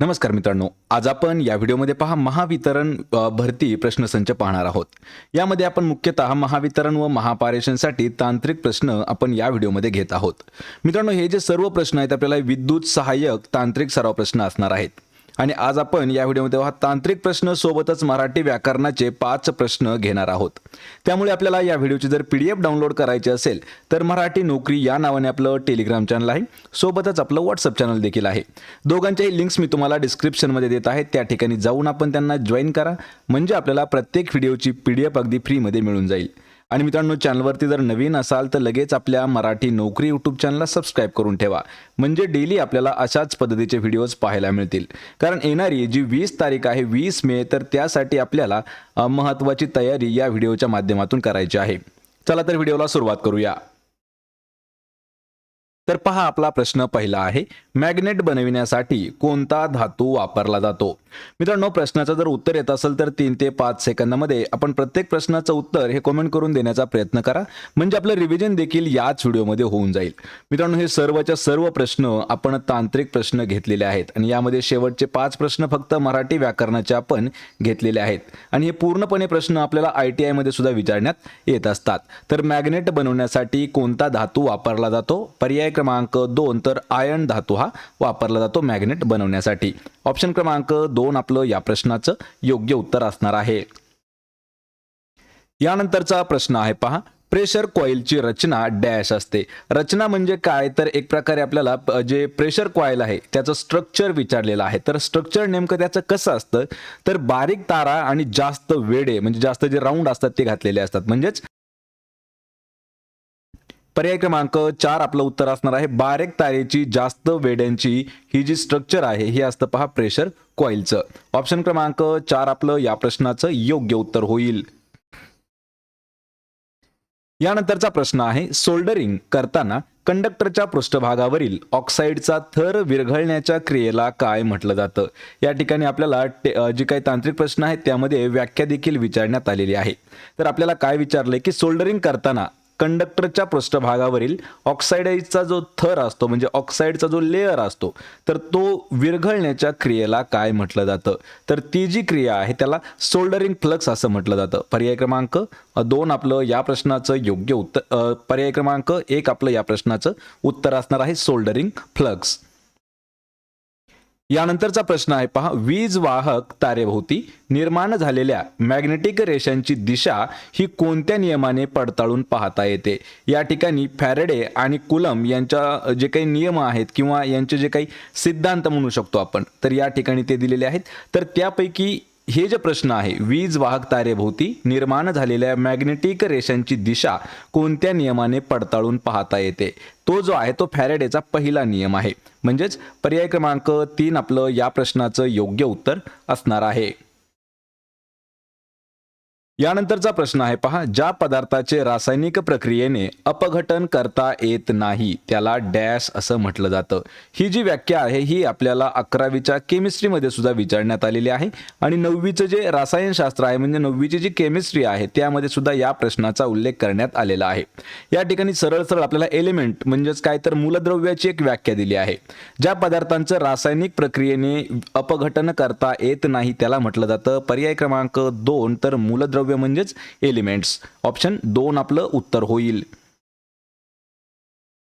नमस्कार मित्रांनो आज आपण या व्हिडिओमध्ये पहा महावितरण भरती प्रश्नसंच पाहणार आहोत. यामध्ये आपण मुख्यतः महावितरण व महापारेषणसाठी तांत्रिक प्रश्न आपण या व्हिडिओमध्ये घेत आहोत. मित्रांनो हे जे सर्व प्रश्न आहेत आपल्याला विद्युत सहाय्यक तांत्रिक सराव प्रश्न असणार आहेत. आणि आज आपण या व्हिडिओमध्ये हा तांत्रिक प्रश्न सोबतच मराठी व्याकरणाचे पाच प्रश्न घेणार आहोत. त्यामुळे आपल्याला या व्हिडिओची जर पी डी एफ डाउनलोड करायची असेल तर मराठी नोकरी या नावाने आपलं टेलिग्राम चॅनल आहे. सोबतच आपलं व्हॉट्सअप चॅनल देखील आहे. दोघांच्याही लिंक्स मी तुम्हाला डिस्क्रिप्शनमध्ये देत आहे. त्या ठिकाणी जाऊन आपण त्यांना जॉईन करा. म्हणजे आपल्याला प्रत्येक व्हिडिओची पी डी एफ अगदी फ्रीमध्ये मिळून जाईल. आणि मित्रांनो चॅनलवरती जर नवीन असाल तर लगेच आपल्या मराठी नोकरी यूट्यूब चॅनलला सबस्क्राईब करून ठेवा. म्हणजे डेली आपल्याला अशाच पद्धतीचे व्हिडिओज पाहायला मिळतील. कारण येणारी जी वीस तारीख आहे वीस मे तर त्यासाठी आपल्याला महत्त्वाची तयारी या व्हिडिओच्या माध्यमातून करायची आहे. चला तर व्हिडिओला सुरुवात करूया. तर पहा आपला प्रश्न पहिला आहे मॅग्नेट बनविण्यासाठी कोणता धातू वापरला जातो? मित्रांनो प्रश्नाचं जर उत्तर येत असेल तर तीन ते पाच सेकंदामध्ये आपण प्रत्येक प्रश्नाचं उत्तर हे कमेंट करून देण्याचा प्रयत्न करा. म्हणजे आपलं रिव्हिजन देखील याच व्हिडिओमध्ये होऊन जाईल. मित्रांनो हे सर्वच्या सर्व प्रश्न आपण तांत्रिक प्रश्न घेतलेले आहेत आणि यामध्ये शेवटचे पाच प्रश्न फक्त मराठी व्याकरणाचे आपण घेतलेले आहेत. आणि हे पूर्णपणे प्रश्न आपल्याला आय टी आयमध्ये सुद्धा विचारण्यात येत असतात. तर मॅग्नेट बनवण्यासाठी कोणता धातू वापरला जातो? पर्याय क्रमांक दोन तर आयर्न धातू हा वापरला जातो मॅग्नेट बनवण्यासाठी. ऑप्शन क्रमांक दोन आपलं या प्रश्नाचं योग्य उत्तर असणार आहे. यानंतरचा प्रश्न आहे पहा. प्रेशर कॉईलची रचना डॅश असते. रचना म्हणजे काय? तर एक प्रकारे आपल्याला जे प्रेशर कॉईल आहे त्याचं स्ट्रक्चर विचारलेलं आहे. तर स्ट्रक्चर नेमकं त्याचं कसं असतं? तर बारीक तारा आणि जास्त वेडे म्हणजे जास्त जे राऊंड असतात ते घातलेले असतात. म्हणजेच पर्याय क्रमांक चार आपलं उत्तर असणार आहे. बारेक तारेची जास्त वेड्यांची ही जी स्ट्रक्चर आहे हे असतं पहा प्रेशर कॉईलचं ऑप्शन क्रमांक चार आपलं या प्रश्नाचं योग्य उत्तर होईल. यानंतरचा प्रश्न आहे सोल्डरिंग करताना कंडक्टरच्या पृष्ठभागावरील ऑक्साईडचा थर विरघळण्याच्या क्रियेला काय म्हटलं जातं? या ठिकाणी आपल्याला जे काही तांत्रिक प्रश्न आहेत त्यामध्ये व्याख्या देखील विचारण्यात आलेली आहे. तर आपल्याला काय विचारलंय की सोल्डरिंग करताना कंडक्टरच्या पृष्ठभागावरील ऑक्साईडचा जो थर असतो म्हणजे ऑक्साईडचा जो लेअर असतो तर तो विरघळण्याच्या क्रियेला काय म्हटलं जातं? तर ती जी क्रिया आहे त्याला सोल्डरिंग फ्लक्स असं म्हटलं जातं. पर्याय क्रमांक दोन आपलं या प्रश्नाचं योग्य उत्तर पर्याय क्रमांक एक आपलं या प्रश्नाचं उत्तर असणार आहे सोल्डरिंग फ्लक्स. यानंतरचा प्रश्न आहे पहा वीज वाहक तारेभोवती निर्माण झालेल्या मॅग्नेटिक रेषांची दिशा ही कोणत्या नियमाने पडताळून पाहता येते? या ठिकाणी फॅरेडे आणि कुलम यांच्या जे काही नियम आहेत किंवा यांचे जे काही सिद्धांत म्हणू शकतो आपण तर या ठिकाणी ते दिलेले आहेत. तर त्यापैकी हे जे प्रश्न आहे वीज वाहक तारेभोवती निर्माण झालेल्या मॅग्नेटिक रेषांची दिशा कोणत्या नियमाने पडताळून पाहता येते? तो जो आहे तो फॅरेडेचा पहिला नियम आहे. म्हणजेच पर्याय क्रमांक तीन आपलं या प्रश्नाचं योग्य उत्तर असणार आहे. यानंतरचा प्रश्न आहे पहा ज्या पदार्थाचे रासायनिक प्रक्रियेने अपघटन करता येत नाही त्याला डॅश असं म्हटलं जातं. ही जी व्याख्या आहे ही आपल्याला अकरावीच्या केमिस्ट्रीमध्ये सुद्धा विचारण्यात आलेली आहे. आणि नववीचं जे रसायनशास्त्र आहे म्हणजे नववीची जी केमिस्ट्री आहे त्यामध्ये सुद्धा या प्रश्नाचा उल्लेख करण्यात आलेला आहे. या ठिकाणी सरळ सरळ आपल्याला एलिमेंट म्हणजेच काय तर मूलद्रव्याची एक व्याख्या दिली आहे. ज्या पदार्थांचं रासायनिक प्रक्रियेने अपघटन करता येत नाही त्याला म्हटलं जातं पर्याय क्रमांक दोन तर मूलद्रव्य म्हणजेच एलिमेंट्स. ऑप्शन दोन आपलं उत्तर होईल.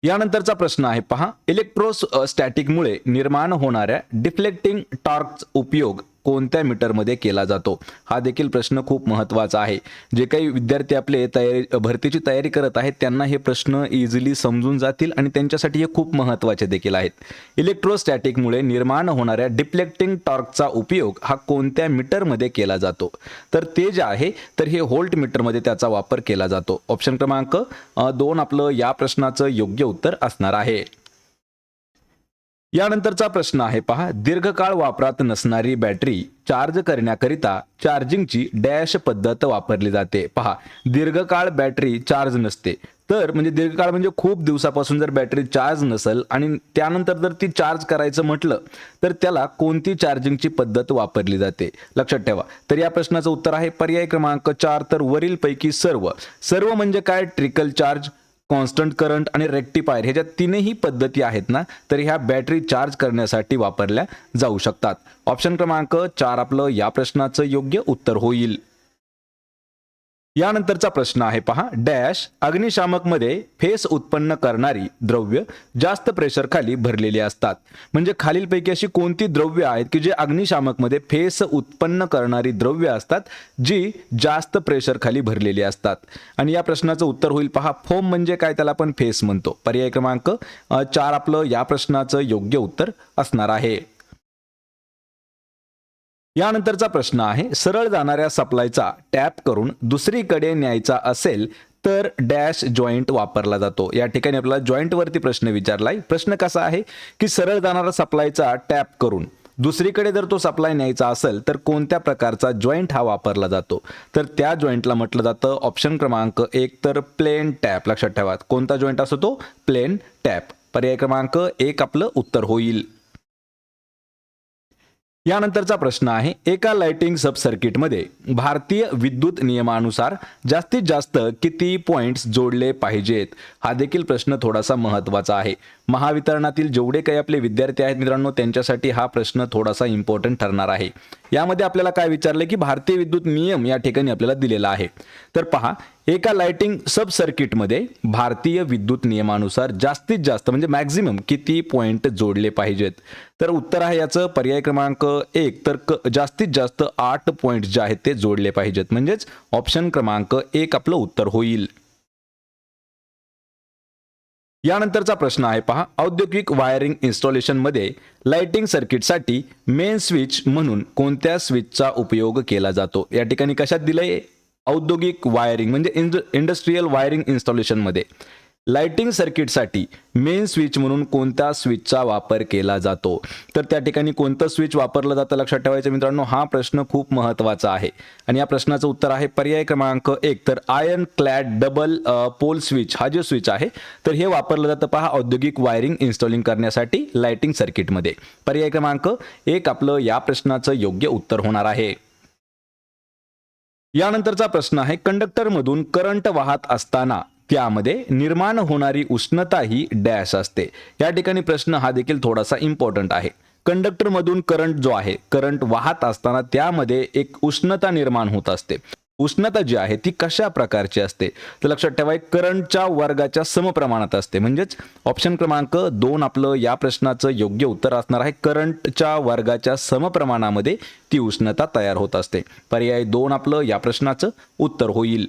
यानंतरचा प्रश्न आहे पहा. इलेक्ट्रोस्टॅटिकमुळे निर्माण होणाऱ्या डिफ्लेक्टिंग टॉर्कचा उपयोग कोणत्या मीटरमध्ये केला जातो? हा देखील प्रश्न खूप महत्त्वाचा आहे. जे काही विद्यार्थी आपले तयारी भरतीची तयारी करत आहेत त्यांना हे प्रश्न इझिली समजून जातील आणि त्यांच्यासाठी हे खूप महत्त्वाचे देखील आहेत. इलेक्ट्रोस्टॅटिकमुळे निर्माण होणाऱ्या डिफ्लेक्टिंग टॉर्कचा उपयोग हा कोणत्या मीटरमध्ये केला जातो? तर ते जे आहे तर हे होल्ट मीटरमध्ये त्याचा वापर केला जातो. ऑप्शन क्रमांक दोन आपलं या प्रश्नाचं योग्य उत्तर असणार आहे. यानंतरचा प्रश्न आहे पहा. दीर्घकाळ वापरात नसणारी बॅटरी चार्ज करण्याकरिता चार्जिंगची डॅश पद्धत वापरली जाते. पहा दीर्घकाळ बॅटरी चार्ज नसते. तर म्हणजे दीर्घकाळ म्हणजे खूप दिवसापासून जर बॅटरी चार्ज नसेल आणि त्यानंतर जर ती चार्ज करायचं म्हटलं तर त्याला कोणती चार्जिंगची पद्धत वापरली जाते? लक्षात ठेवा. तर या प्रश्नाचं उत्तर आहे पर्याय क्रमांक चार तर वरीलपैकी सर्व. सर्व म्हणजे काय? ट्रिकल चार्ज कॉन्स्टंट करंट आणि रेक्टिफायर ह्या ज्या तीनही पद्धती आहेत ना तर ह्या बॅटरी चार्ज करण्यासाठी वापरल्या जाऊ शकतात. ऑप्शन क्रमांक चार आपलं या प्रश्नाचं योग्य उत्तर होईल. यानंतरचा प्रश्न आहे पहा. डॅश अग्निशामकमध्ये फेस उत्पन्न करणारी द्रव्य जास्त प्रेशर खाली भरलेली असतात. म्हणजे खालीलपैकी अशी कोणती द्रव्य आहेत की जे अग्निशामकमध्ये फेस उत्पन्न करणारी द्रव्य असतात जी जास्त प्रेशर खाली भरलेली असतात? आणि या प्रश्नाचं उत्तर होईल पहा. फोम म्हणजे काय त्याला आपण फेस म्हणतो. पर्याय क्रमांक चार आपलं या प्रश्नाचं योग्य उत्तर असणार आहे. यानंतरचा प्रश्न आहे सरळ जाणाऱ्या सप्लायचा टॅप करून दुसरीकडे न्यायचा असेल तर डॅश जॉईंट वापरला जातो. या ठिकाणी आपल्याला जॉईंटवरती प्रश्न विचारलाय. प्रश्न कसा आहे की सरळ जाणारा सप्लायचा टॅप करून दुसरीकडे जर तो सप्लाय न्यायचा असेल तर कोणत्या प्रकारचा जॉईंट हा वापरला जातो? तर त्या जॉईंटला म्हटलं जातं ऑप्शन क्रमांक एक तर प्लेन टॅप. लक्षात ठेवा कोणता जॉईंट असतो तो? Plain tap. पर्याय क्रमांक एक आपलं उत्तर होईल. यानंतरचा प्रश्न आहे एका लाइटिंग सब सर्किटमध्ये भारतीय विद्युत नियमानुसार जास्तीत जास्त किती पॉइंट्स जोडले पाहिजेत? हा देखील प्रश्न थोडासा महत्त्वाचा आहे. महावितरणातील जेवढे काही आपले विद्यार्थी आहेत मित्रांनो त्यांच्यासाठी हा प्रश्न थोडासा इम्पॉर्टंट ठरणार आहे. यामध्ये आपल्याला काय विचारलं की भारतीय विद्युत नियम या ठिकाणी आपल्याला दिलेला आहे. तर पहा एका लाइटिंग सब सर्किटमध्ये भारतीय विद्युत नियमानुसार जास्तीत जास्त म्हणजे मॅक्झिमम किती पॉईंट जोडले पाहिजेत? तर उत्तर आहे याचं पर्याय क्रमांक एक. तर क जास्तीत जास्त आठ पॉईंट जे आहेत ते जोडले पाहिजेत. म्हणजेच ऑप्शन क्रमांक एक आपलं उत्तर होईल. यानंतरचा प्रश्न आहे पहा. औद्योगिक वायरिंग इन्स्टॉलेशनमध्ये लाइटिंग सर्किटसाठी मेन स्विच म्हणून कोणत्या स्विचचा उपयोग केला जातो? या ठिकाणी कशात दिलंय? औद्योगिक वायरिंग म्हणजे इंड इंडस्ट्रीयल वायरिंग इन्स्टॉलेशनमध्ये लाइटिंग सर्किटसाठी मेन स्विच म्हणून कोणत्या स्विचचा वापर केला जातो? तर त्या ठिकाणी कोणतं स्विच वापरलं जातं लक्षात ठेवायचं मित्रांनो? हा प्रश्न खूप महत्त्वाचा आहे. आणि या प्रश्नाचं उत्तर आहे पर्याय क्रमांक एक. तर iron clad double pole switch हा जो स्विच आहे तर हे वापरलं जातं पहा औद्योगिक वायरिंग इन्स्टॉलिंग करण्यासाठी लाइटिंग सर्किटमध्ये पर्याय क्रमांक एक आपलं या प्रश्नाचं योग्य उत्तर होणार आहे. यानंतरचा प्रश्न आहे कंडक्टरमधून करंट वाहत असताना त्यामध्ये निर्माण होणारी उष्णता ही डॅश असते. या ठिकाणी प्रश्न हा देखील थोडासा इम्पॉर्टंट आहे. कंडक्टरमधून करंट जो आहे करंट वाहत असताना त्यामध्ये एक उष्णता निर्माण होत असते. उष्णता जी आहे ती कशा प्रकारची असते? तर लक्षात ठेवा एक करंटच्या वर्गाच्या समप्रमाणात असते. म्हणजेच ऑप्शन क्रमांक दोन आपलं या प्रश्नाचं योग्य उत्तर असणार आहे. करंटच्या वर्गाच्या समप्रमाणामध्ये ती उष्णता तयार होत असते. पर्याय दोन आपलं या प्रश्नाचं उत्तर होईल.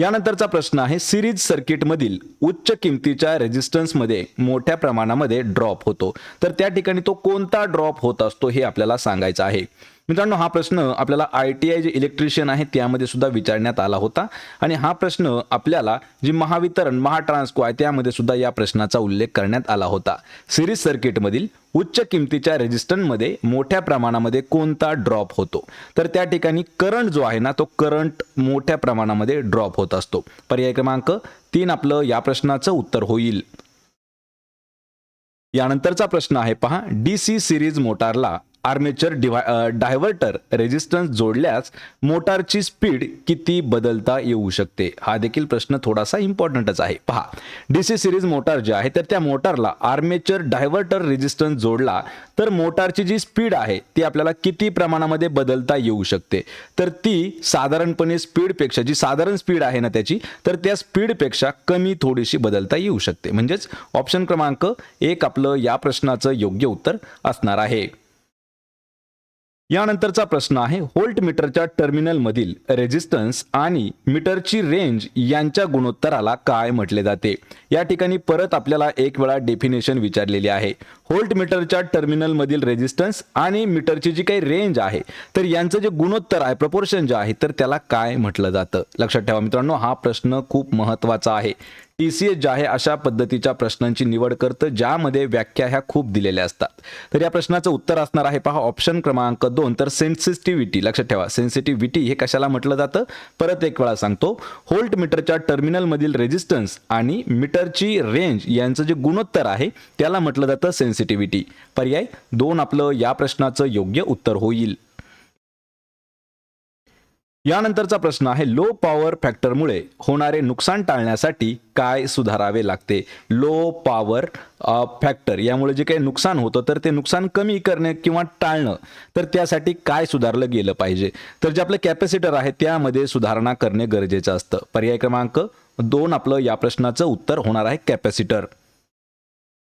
यानंतरचा प्रश्न आहे सिरीज सर्किटमधील उच्च किमतीच्या रेजिस्टन्समध्ये मोठ्या प्रमाणामध्ये ड्रॉप होतो. तर त्या ठिकाणी तो कोणता ड्रॉप होत असतो हे आपल्याला सांगायचं आहे. मित्रांनो हा प्रश्न आपल्याला आय टी आय जे इलेक्ट्रिशियन आहे त्यामध्ये सुद्धा विचारण्यात आला होता. आणि हा प्रश्न आपल्याला जी महावितरण महाट्रान्सको आहे त्यामध्ये सुद्धा या प्रश्नाचा उल्लेख करण्यात आला होता. सिरीज सर्किटमधील उच्च किमतीच्या रेजिस्टंटमध्ये मोठ्या प्रमाणामध्ये कोणता ड्रॉप होतो? तर त्या ठिकाणी करंट जो आहे ना तो करंट मोठ्या प्रमाणामध्ये ड्रॉप होत असतो. पर्याय क्रमांक तीन आपलं या प्रश्नाचं उत्तर होईल. यानंतरचा प्रश्न आहे पहा. डी सी सिरीज मोटारला आर्मेचर डिवाय डायव्हर्टर रेजिस्टन्स जोडल्यास मोटारची स्पीड किती बदलता येऊ शकते? हा देखील प्रश्न थोडासा इम्पॉर्टंटच आहे. पहा डी सी सिरीज मोटार जे आहे तर त्या मोटारला आर्मेचर डायव्हर्टर रेजिस्टन्स जोडला तर मोटारची जी स्पीड आहे ती आपल्याला किती प्रमाणामध्ये बदलता येऊ शकते? तर ती साधारणपणे स्पीडपेक्षा जी साधारण स्पीड आहे ना त्याची तर त्या स्पीडपेक्षा कमी थोडीशी बदलता येऊ शकते. म्हणजेच ऑप्शन क्रमांक एक आपलं या प्रश्नाचं योग्य उत्तर असणार आहे. यानंतरचा प्रश्न आहे होल्ट मीटरच्या टर्मिनलमधील रेजिस्टन्स आणि मीटरची रेंज यांच्या गुणोत्तराला काय म्हटले जाते? या ठिकाणी परत आपल्याला एक वेळा डेफिनेशन विचारलेली आहे. होल्ट मीटरच्या टर्मिनलमधील रेजिस्टन्स आणि मीटरची जी काही रेंज आहे तर यांचं जे गुणोत्तर आहे प्रपोर्शन जे आहे तर त्याला काय म्हटलं जातं? लक्षात ठेवा मित्रांनो हा प्रश्न खूप महत्त्वाचा आहे. टी सी एस जे आहे अशा पद्धतीच्या प्रश्नांची निवड करतं ज्यामध्ये व्याख्या ह्या खूप दिलेल्या असतात. तर या प्रश्नाचं उत्तर असणार आहे पहा ऑप्शन क्रमांक दोन. तर सेन्सिटिव्हिटी लक्षात ठेवा. सेन्सिटिव्हिटी हे कशाला म्हटलं जातं? परत एक वेळा सांगतो. होल्ट मीटरच्या टर्मिनलमधील रेजिस्टन्स आणि मीटरची रेंज यांचं जे गुणोत्तर आहे त्याला म्हटलं जातं सेन्सिटिव्हिटी पर्याय दोन आपलं या प्रश्नाचं योग्य उत्तर होईल. यानंतरचा प्रश्न आहे लो पॉवर फॅक्टरमुळे होणारे नुकसान टाळण्यासाठी काय सुधारावे लागते? लो पॉवर फॅक्टर यामुळे जे काही नुकसान होतं तर ते नुकसान कमी करणे किंवा टाळणं तर त्यासाठी काय सुधारलं गेलं पाहिजे? तर जे आपलं कॅपॅसिटर आहे त्यामध्ये सुधारणा करणे गरजेचं असतं. पर्याय क्रमांक दोन आपलं या प्रश्नाचं उत्तर होणार आहे कॅपॅसिटर.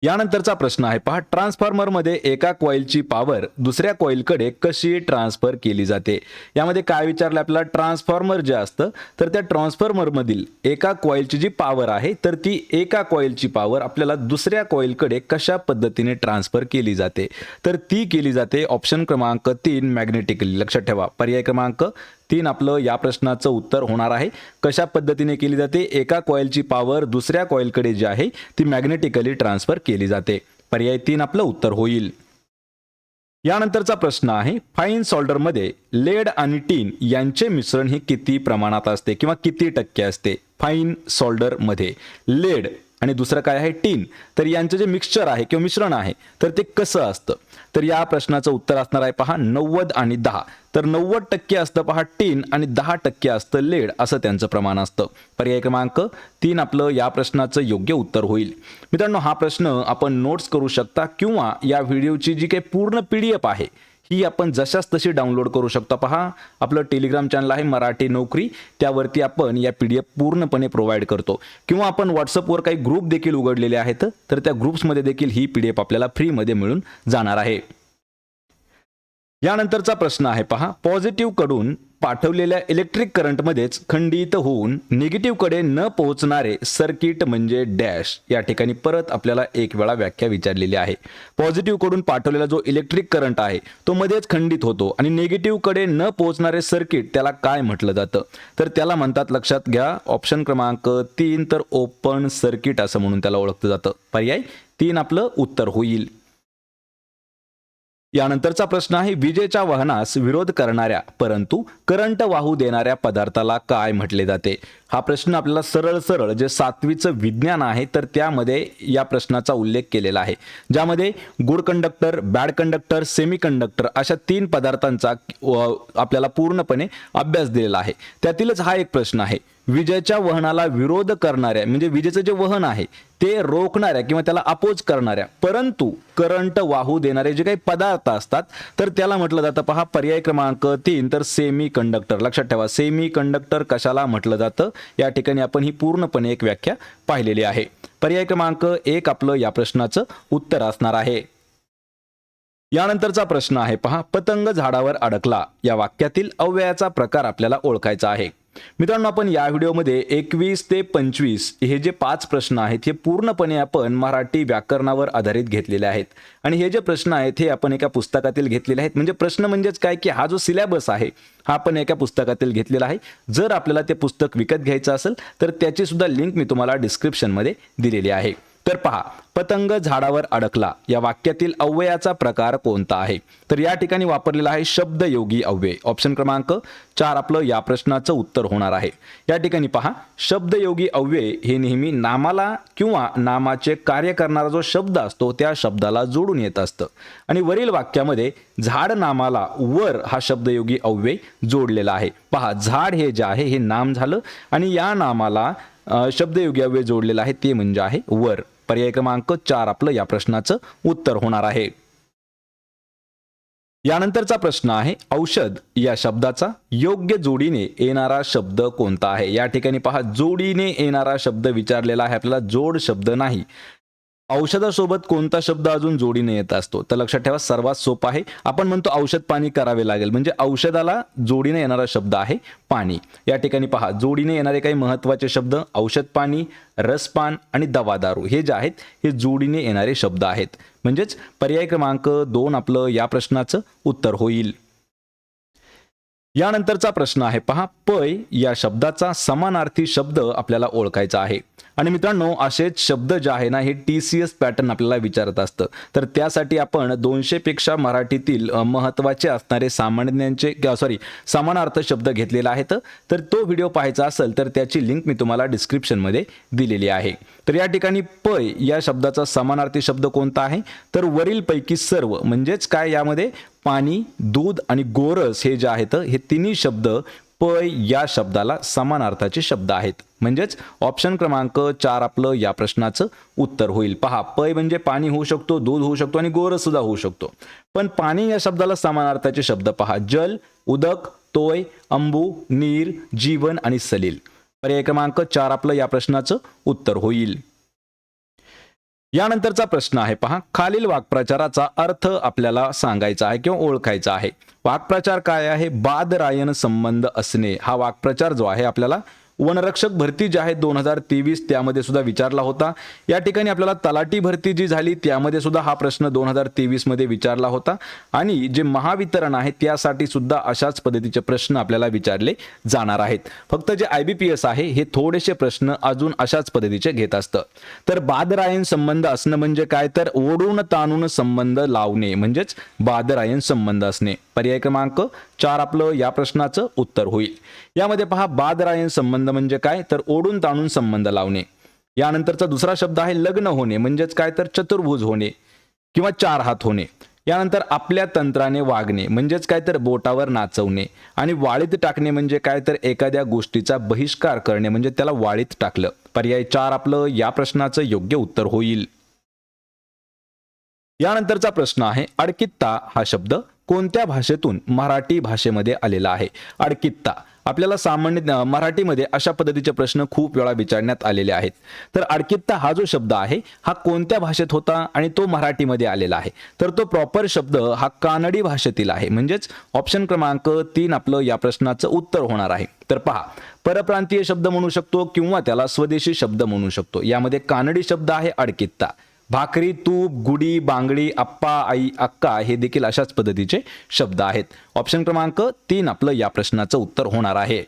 यानंतरचा प्रश्न आहे. पहा ट्रान्सफॉर्मरमध्ये एका कॉईलची पॉवर दुसऱ्या कॉईलकडे कशी ट्रान्सफर केली जाते? यामध्ये काय विचारलं आपल्याला? ट्रान्सफॉर्मर जे असतं तर त्या ट्रान्सफॉर्मरमधील एका कॉईलची जी पॉवर आहे तर ती एका कॉईलची पॉवर आपल्याला दुसऱ्या कॉईलकडे कशा पद्धतीने ट्रान्सफर केली जाते? तर ती केली जाते ऑप्शन क्रमांक तीन मॅग्नेटिकली. लक्षात ठेवा. पर्याय क्रमांक तीन आपलं या प्रश्नाचं उत्तर होणार आहे. कशा पद्धतीने केली जाते? एका कॉईलची पॉवर दुसऱ्या कॉईलकडे जी आहे ती मॅग्नेटिकली ट्रान्सफर केली जाते. पर्याय तीन आपलं उत्तर होईल. यानंतरचा प्रश्न आहे फाईन सॉल्डरमध्ये लेड आणि टीन यांचे मिश्रण हे किती प्रमाणात असते किंवा किती टक्के असते? फाईन सॉल्डरमध्ये लेड आणि दुसरं काय आहे टीन. तर यांचं जे मिक्सचर आहे किंवा मिश्रण आहे तर ते कसं असतं? तर या प्रश्नाचं उत्तर असणार आहे पहा नव्वद आणि दहा. तर नव्वद टक्के असतं पहा टीन आणि दहा टक्के असतं लेड असं त्यांचं प्रमाण असतं. पर्याय क्रमांक तीन आपलं या प्रश्नाचं योग्य उत्तर होईल. मित्रांनो हा प्रश्न आपण नोट्स करू शकता किंवा या व्हिडिओची जी काही पूर्ण पी डी एफ आहे ही आपण जशाच तशी डाउनलोड करू शकता. पहा आपलं टेलिग्राम चॅनल आहे मराठी नोकरी. त्यावरती आपण या पी डी एफ पूर्णपणे प्रोव्हाइड करतो. किंवा आपण व्हॉट्सअपवर काही ग्रुप देखील उघडलेले आहेत तर त्या ग्रुप्समध्ये देखील ही पी डी एफ आपल्याला फ्रीमध्ये मिळून जाणार आहे. यानंतरचा प्रश्न आहे पहा. पॉझिटिव्हकडून पाठवलेल्या इलेक्ट्रिक करंटमध्येच खंडित होऊन निगेटिव्हकडे न पोहोचणारे सर्किट म्हणजे डॅश या ठिकाणी परत आपल्याला एक वेळा व्याख्या विचारलेली आहे. पॉझिटिव्हकडून पाठवलेला जो इलेक्ट्रिक करंट आहे तो मध्येच खंडित होतो आणि निगेटिव्हकडे न पोहोचणारे सर्किट त्याला काय म्हटलं जातं? तर त्याला म्हणतात लक्षात घ्या ऑप्शन क्रमांक तीन तर ओपन सर्किट असं म्हणून त्याला ओळखलं जातं. पर्याय तीन आपलं उत्तर होईल. यानंतरचा प्रश्न आहे विजेच्या वाहनास विरोध करणाऱ्या परंतु करंट वाहू देणाऱ्या पदार्थाला काय म्हटले जाते? हा प्रश्न आपल्याला सरळ सरळ जे सातवीचं विज्ञान आहे तर त्यामध्ये या प्रश्नाचा उल्लेख केलेला आहे. ज्यामध्ये good conductor bad conductor semi conductor अशा तीन पदार्थांचा आपल्याला पूर्णपणे अभ्यास दिलेला आहे. त्यातीलच हा एक प्रश्न आहे. विजेच्या वहनाला विरोध करणाऱ्या म्हणजे विजेचं जे वहन आहे ते रोखणाऱ्या किंवा त्याला अपोज करणाऱ्या परंतु करंट वाहू देणारे जे काही पदार्थ असतात तर त्याला म्हटलं जातं पहा पर्याय क्रमांक तीन तर सेमी कंडक्टर लक्षात ठेवा सेमी कंडक्टर कशाला म्हटलं जातं? या ठिकाणी आपण ही पूर्णपणे एक व्याख्या पाहिलेली आहे. पर्याय क्रमांक एक आपलं या प्रश्नाचं उत्तर असणार आहे. यानंतरचा प्रश्न आहे पहा पतंग झाडावर अडकला. या वाक्यातील अव्ययाचा प्रकार आपल्याला ओळखायचा आहे. मित्रांनो आपण या व्हिडिओमध्ये एकवीस ते पंचवीस हे जे पाच प्रश्न आहेत हे पूर्णपणे आपण मराठी व्याकरणावर आधारित घेतलेले आहेत. आणि हे जे प्रश्न आहेत हे आपण एका पुस्तकातील घेतलेले आहेत. म्हणजे प्रश्न म्हणजेच काय की हा जो सिलेबस आहे हा आपण एका पुस्तकातील घेतलेला आहे. जर आपल्याला ते पुस्तक विकत घ्यायचं असेल तर त्याची सुद्धा लिंक मी तुम्हाला डिस्क्रिप्शनमध्ये दिलेली आहे. तर पहा पतंग झाडावर अडकला. या वाक्यातील अव्ययाचा प्रकार कोणता आहे? तर या ठिकाणी वापरलेला आहे शब्दयोगी अव्यय. ऑप्शन क्रमांक चार आपलं या प्रश्नाचं उत्तर होणार आहे. या ठिकाणी पहा शब्दयोगी अव्यय हे नेहमी नामाला किंवा नामाचे कार्य करणारा जो शब्द असतो त्या शब्दाला जोडून येत असतं. आणि वरील वाक्यामध्ये झाड नामाला वर हा शब्दयोगी अव्यय जोडलेला आहे. पहा झाड हे जे आहे हे नाम झालं आणि या नामाला शब्दयोगी अव्यय जोडलेला आहे ते म्हणजे आहे वर. पर्याय क्रमांक चार आपलं या प्रश्नाचं उत्तर होणार आहे. यानंतरचा प्रश्न आहे औषध या शब्दाचा योग्य जोडीने येणारा शब्द कोणता आहे? या ठिकाणी पहा जोडीने येणारा शब्द विचारलेला आहे आपल्याला जोड शब्द नाही. औषधासोबत कोणता शब्द अजून जोडीने येत असतो? तर लक्षात ठेवा सर्वात सोपा आहे. आपण म्हणतो औषध पाणी करावे लागेल. म्हणजे औषधाला जोडीने येणारा शब्द आहे पाणी. या ठिकाणी पहा जोडीने येणारे काही महत्त्वाचे शब्द औषध पाणी रसपान आणि दवा दारू हे जे आहेत हे जोडीने येणारे शब्द आहेत. म्हणजेच पर्याय क्रमांक दोन आपलं या प्रश्नाचं उत्तर होईल. यानंतरचा प्रश्न आहे. पहा पय या शब्दाचा समानार्थी शब्द आपल्याला ओळखायचा आहे. आणि मित्रांनो असेच शब्द जे आहे ना हे टी सी एस पॅटर्न आपल्याला विचारत असतं. तर त्यासाठी आपण दोनशे पेक्षा मराठीतील महत्त्वाचे असणारे सामान्यांचे सॉरी समानार्थ शब्द घेतलेला आहेत तर तो व्हिडिओ पाहायचा असेल तर त्याची लिंक मी तुम्हाला डिस्क्रिप्शनमध्ये दिलेली आहे. तर या ठिकाणी पय या शब्दाचा समानार्थी शब्द कोणता आहे? तर वरीलपैकी सर्व म्हणजेच काय यामध्ये? पाणी दूध आणि गोरस हे जे आहेत हे तिन्ही शब्द पय या शब्दाला समान अर्थाचे शब्द आहेत. म्हणजेच ऑप्शन क्रमांक चार आपलं या प्रश्नाचं उत्तर होईल. पहा पय म्हणजे पाणी होऊ शकतो दूध होऊ शकतो आणि गोरस सुद्धा होऊ शकतो. पण पाणी या शब्दाला समानार्थाचे शब्द पहा. जल उदक तोय अंबू नीर जीवन आणि सलील. पर्याय क्रमांक चार आपलं या प्रश्नाचं उत्तर होईल. यानंतरचा प्रश्न आहे पहा. खालील वाक्प्रचाराचा अर्थ आपल्याला सांगायचा आहे किंवा ओळखायचा आहे. वाक्प्रचार काय आहे? बादरायण संबंध असणे हा वाक्प्रचार जो आहे आपल्याला वनरक्षक भरती जी आहे दोन हजार तेवीस त्यामध्ये सुद्धा विचारला होता. या ठिकाणी आपल्याला तलाठी भरती जी झाली त्यामध्ये सुद्धा हा प्रश्न दोन हजार तेवीसमध्ये विचारला होता. आणि जे महावितरण आहे त्यासाठी सुद्धा अशाच पद्धतीचे प्रश्न आपल्याला विचारले जाणार आहेत. फक्त जे आय बी पी एस आहे हे थोडेसे प्रश्न अजून अशाच पद्धतीचे घेत असतं. तर बादरायन संबंध असणं म्हणजे काय? तर ओढून ताणून संबंध लावणे म्हणजेच बादरायन संबंध असणे. पर्याय क्रमांक चार आपलं या प्रश्नाचं उत्तर होईल. यामध्ये पहा बादरायण संबंध म्हणजे काय? तर ओढून ताणून संबंध लावणे. यानंतरचा दुसरा शब्द आहे लग्न होणे. म्हणजेच काय? तर चतुर्भुज होणे किंवा चार हात होणे. यानंतर आपल्या तंत्राने वागणे. म्हणजेच काय? तर बोटावर नाचवणे. आणि वाळीत टाकणे म्हणजे काय? तर एखाद्या गोष्टीचा बहिष्कार करणे. म्हणजे त्याला वाळीत टाकलं. पर्याय चार आपलं. या प्रश्नाचं योग्य उत्तर होईल. यानंतरचा प्रश्न आहे अडकित्ता हा शब्द कोणत्या भाषेतून मराठी भाषेमध्ये आलेला आहे? अडकित्ता. आपल्याला सामान्य मराठीमध्ये अशा पद्धतीचे प्रश्न खूप वेळा विचारण्यात आलेले आहेत. तर अडकित्ता हा जो शब्द आहे हा कोणत्या भाषेत होता आणि तो मराठीमध्ये आलेला आहे? तर तो प्रॉपर शब्द हा कानडी भाषेतील आहे. म्हणजेच ऑप्शन क्रमांक तीन आपलं या प्रश्नाचं उत्तर होणार आहे. तर पहा परप्रांतीय शब्द म्हणू शकतो किंवा त्याला स्वदेशी शब्द म्हणू शकतो. यामध्ये कानडी शब्द आहे अडकित्ता. भाकरी तूप गुडी बांगडी आप्पा आई अक्का हे देखील अशाच पद्धतीचे शब्द आहेत. ऑप्शन क्रमांक तीन आपलं या प्रश्नाचं उत्तर होणार आहे.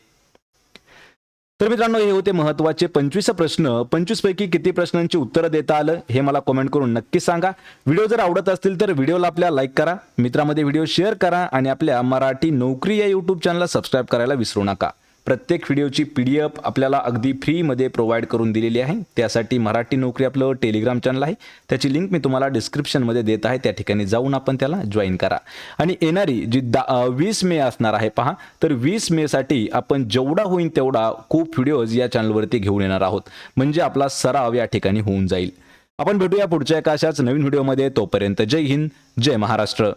तर मित्रांनो हे होते महत्त्वाचे पंचवीस प्रश्न. पंचवीस पैकी किती प्रश्नांची उत्तरं देता आलं हे मला कमेंट करून नक्की सांगा. व्हिडिओ जर आवडत असतील तर व्हिडिओला आपल्या लाईक करा मित्रामध्ये व्हिडिओ शेअर करा आणि आपल्या मराठी नोकरी या युट्यूब चॅनलला सबस्क्राईब करायला विसरू नका. प्रत्येक व्हिडिओची पी डी एफ आपल्याला अगदी फ्रीमध्ये प्रोव्हाइड करून दिलेली आहे. त्यासाठी मराठी नोकरी आपलं टेलिग्राम चॅनल आहे. त्याची लिंक मी तुम्हाला डिस्क्रिप्शनमध्ये देत आहे. त्या ठिकाणी जाऊन आपण त्याला जॉईन करा. आणि येणारी जी दा वीस मे असणार आहे पहा तर वीस मेसाठी आपण जेवढा होईल तेवढा खूप व्हिडिओज या चॅनलवरती घेऊन येणार आहोत. म्हणजे आपला सराव या ठिकाणी होऊन जाईल. आपण भेटूया पुढच्या एका अशाच नवीन व्हिडिओमध्ये. तोपर्यंत जय हिंद जय महाराष्ट्र.